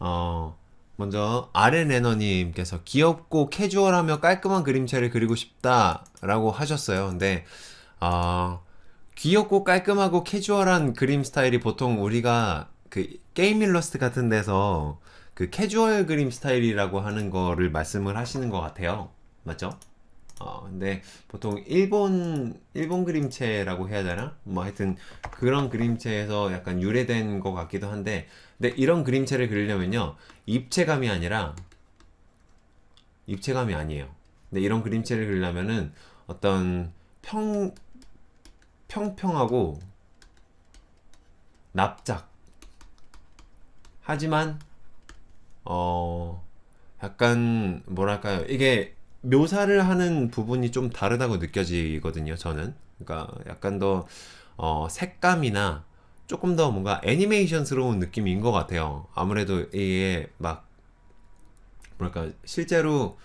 어, 먼저 아레네너님께서 귀엽고 캐주얼하며 깔끔한 그림체를 그리고 싶다라고 하셨어요. 근데 어, 귀엽고 깔끔하고 캐주얼한 그림 스타일이 보통 우리가 그 게임 일러스트 같은 데서 그 캐주얼 그림 스타일이라고 하는 거를 말씀을 하시는 것 같아요. 맞죠? 어, 근데 보통 일본, 일본 그림체라고 해야 되나? 뭐 하여튼 그런 그림체에서 약간 유래된 것 같기도 한데, 근데 이런 그림체를 그리려면요, 입체감이 아니라, 입체감이 아니에요. 근데 이런 그림체를 그리려면은 어떤 평, 평평하고 납작. 하지만, 어, 약간, 뭐랄까요. 이게 묘사를 하는 부분이 좀 다르다고 느껴지거든요, 저는. 그러니까 약간 더, 어, 색감이나 조금 더 뭔가 애니메이션스러운 느낌인 것 같아요. 아무래도 이게 막, 뭐랄까, 실제로,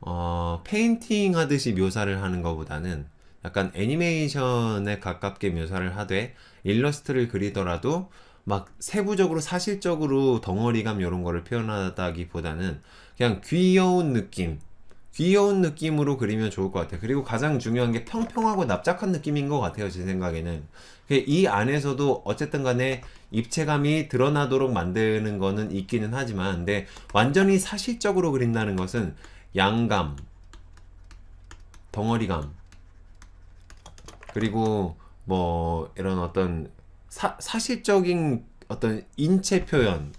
어, 페인팅 하듯이 묘사를 하는 것보다는 약간 애니메이션에 가깝게 묘사를 하되 일러스트를 그리더라도 막 세부적으로 사실적으로 덩어리감 이런 거를 표현하다기보다는 그냥 귀여운 느낌, 귀여운 느낌으로 그리면 좋을 것 같아요. 그리고 가장 중요한 게 평평하고 납작한 느낌인 것 같아요. 제 생각에는. 이 안에서도 어쨌든 간에 입체감이 드러나도록 만드는 거는 있기는 하지만, 근데 완전히 사실적으로 그린다는 것은 양감, 덩어리감, 그리고 뭐 이런 어떤 사, 사실적인 어떤 인체 표현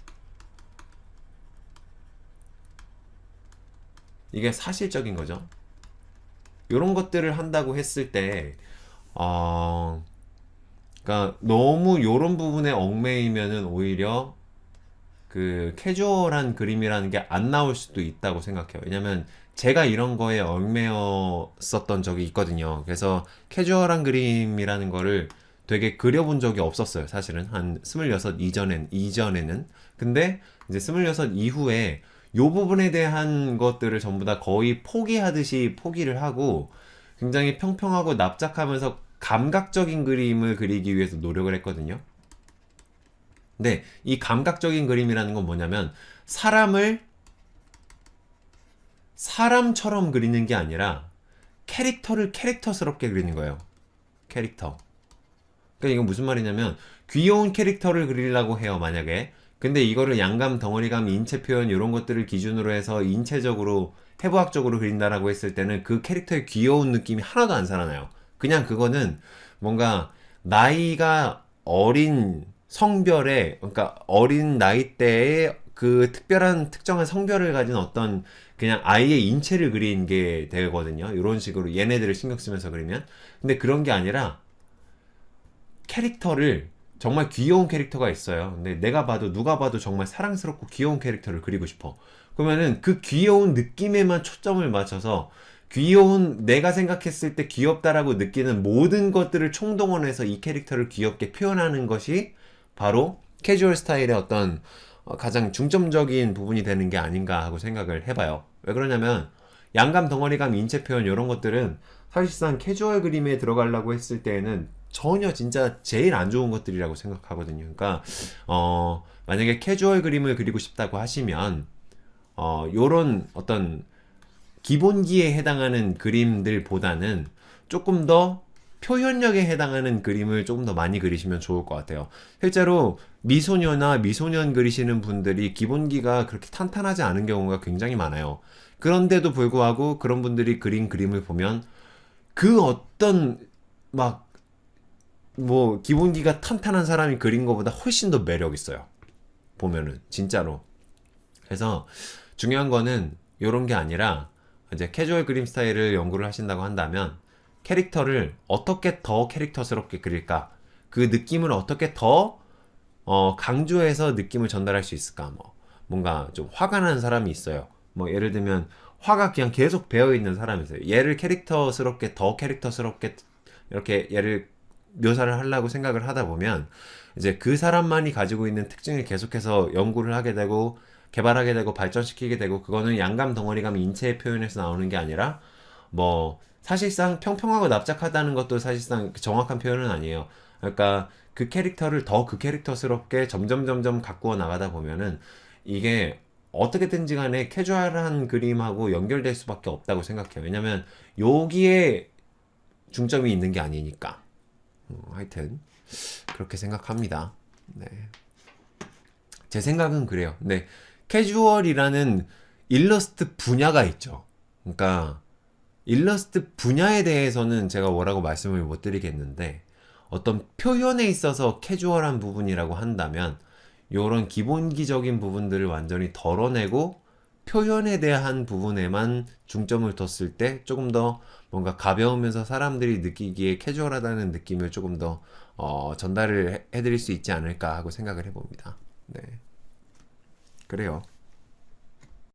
이게 사실적인 거죠. 이런 것들을 한다고 했을 때, 어, 그러니까 너무 이런 부분에 얽매이면은 오히려 그 캐주얼한 그림이라는 게 안 나올 수도 있다고 생각해요. 왜냐면 제가 이런 거에 얽매였었던 적이 있거든요. 그래서 캐주얼한 그림이라는 거를 되게 그려본 적이 없었어요. 사실은 한 스물여섯 이전엔 이전에는. 근데 이제 스물여섯 이후에 요 부분에 대한 것들을 전부 다 거의 포기하듯이 포기를 하고 굉장히 평평하고 납작하면서 감각적인 그림을 그리기 위해서 노력을 했거든요. 근데 이 감각적인 그림이라는 건 뭐냐면 사람을 사람처럼 그리는 게 아니라 캐릭터를 캐릭터스럽게 그리는 거예요. 캐릭터. 그러니까 이건 무슨 말이냐면 귀여운 캐릭터를 그리려고 해요, 만약에. 근데 이거를 양감, 덩어리감, 인체 표현 이런 것들을 기준으로 해서 인체적으로 해부학적으로 그린다라고 했을 때는 그 캐릭터의 귀여운 느낌이 하나도 안 살아나요. 그냥 그거는 뭔가 나이가 어린 성별의 그러니까 어린 나이대의 그 특별한 특정한 성별을 가진 어떤 그냥 아이의 인체를 그린 게 되거든요. 이런 식으로 얘네들을 신경 쓰면서 그리면. 근데 그런 게 아니라 캐릭터를 정말 귀여운 캐릭터가 있어요. 근데 내가 봐도 누가 봐도 정말 사랑스럽고 귀여운 캐릭터를 그리고 싶어. 그러면은 그 귀여운 느낌에만 초점을 맞춰서 귀여운 내가 생각했을 때 귀엽다라고 느끼는 모든 것들을 총동원해서 이 캐릭터를 귀엽게 표현하는 것이 바로 캐주얼 스타일의 어떤 어, 가장 중점적인 부분이 되는 게 아닌가 하고 생각을 해봐요. 왜 그러냐면 양감, 덩어리감, 인체 표현 이런 것들은 사실상 캐주얼 그림에 들어가려고 했을 때에는 전혀 진짜 제일 안 좋은 것들이라고 생각하거든요. 그러니까 어 만약에 캐주얼 그림을 그리고 싶다고 하시면 어 요런 어떤 기본기에 해당하는 그림들보다는 조금 더 표현력에 해당하는 그림을 조금 더 많이 그리시면 좋을 것 같아요. 실제로 미소녀나 미소년 그리시는 분들이 기본기가 그렇게 탄탄하지 않은 경우가 굉장히 많아요. 그런데도 불구하고 그런 분들이 그린 그림을 보면 그 어떤 막 뭐 기본기가 탄탄한 사람이 그린 것보다 훨씬 더 매력 있어요. 보면은 진짜로. 그래서 중요한 거는 이런 게 아니라 이제 캐주얼 그림 스타일을 연구를 하신다고 한다면 캐릭터를 어떻게 더 캐릭터스럽게 그릴까? 그 느낌을 어떻게 더 어, 강조해서 느낌을 전달할 수 있을까? 뭐 뭔가 좀 화가 나는 사람이 있어요. 뭐 예를 들면 화가 그냥 계속 배어 있는 사람이 있어요. 얘를 캐릭터스럽게 더 캐릭터스럽게 이렇게 얘를 묘사를 하려고 생각을 하다 보면 이제 그 사람만이 가지고 있는 특징을 계속해서 연구를 하게 되고 개발하게 되고 발전시키게 되고 그거는 양감 덩어리감 인체의 표현에서 나오는 게 아니라 뭐 사실상 평평하고 납작하다는 것도 사실상 정확한 표현은 아니에요. 그러니까 그 캐릭터를 더 그 캐릭터스럽게 점점 점점 가꾸어 나가다 보면은 이게 어떻게든지 간에 캐주얼한 그림하고 연결될 수밖에 없다고 생각해요. 왜냐면 여기에 중점이 있는 게 아니니까. 어, 하여튼 그렇게 생각합니다. 네. 제 생각은 그래요. 근데 캐주얼이라는 일러스트 분야가 있죠. 그러니까 일러스트 분야에 대해서는 제가 뭐라고 말씀을 못 드리겠는데 어떤 표현에 있어서 캐주얼한 부분이라고 한다면 이런 기본기적인 부분들을 완전히 덜어내고 표현에 대한 부분에만 중점을 뒀을 때 조금 더 뭔가 가벼우면서 사람들이 느끼기에 캐주얼하다는 느낌을 조금 더 어, 전달을 해- 해드릴 수 있지 않을까 하고 생각을 해봅니다. 네. 그래요.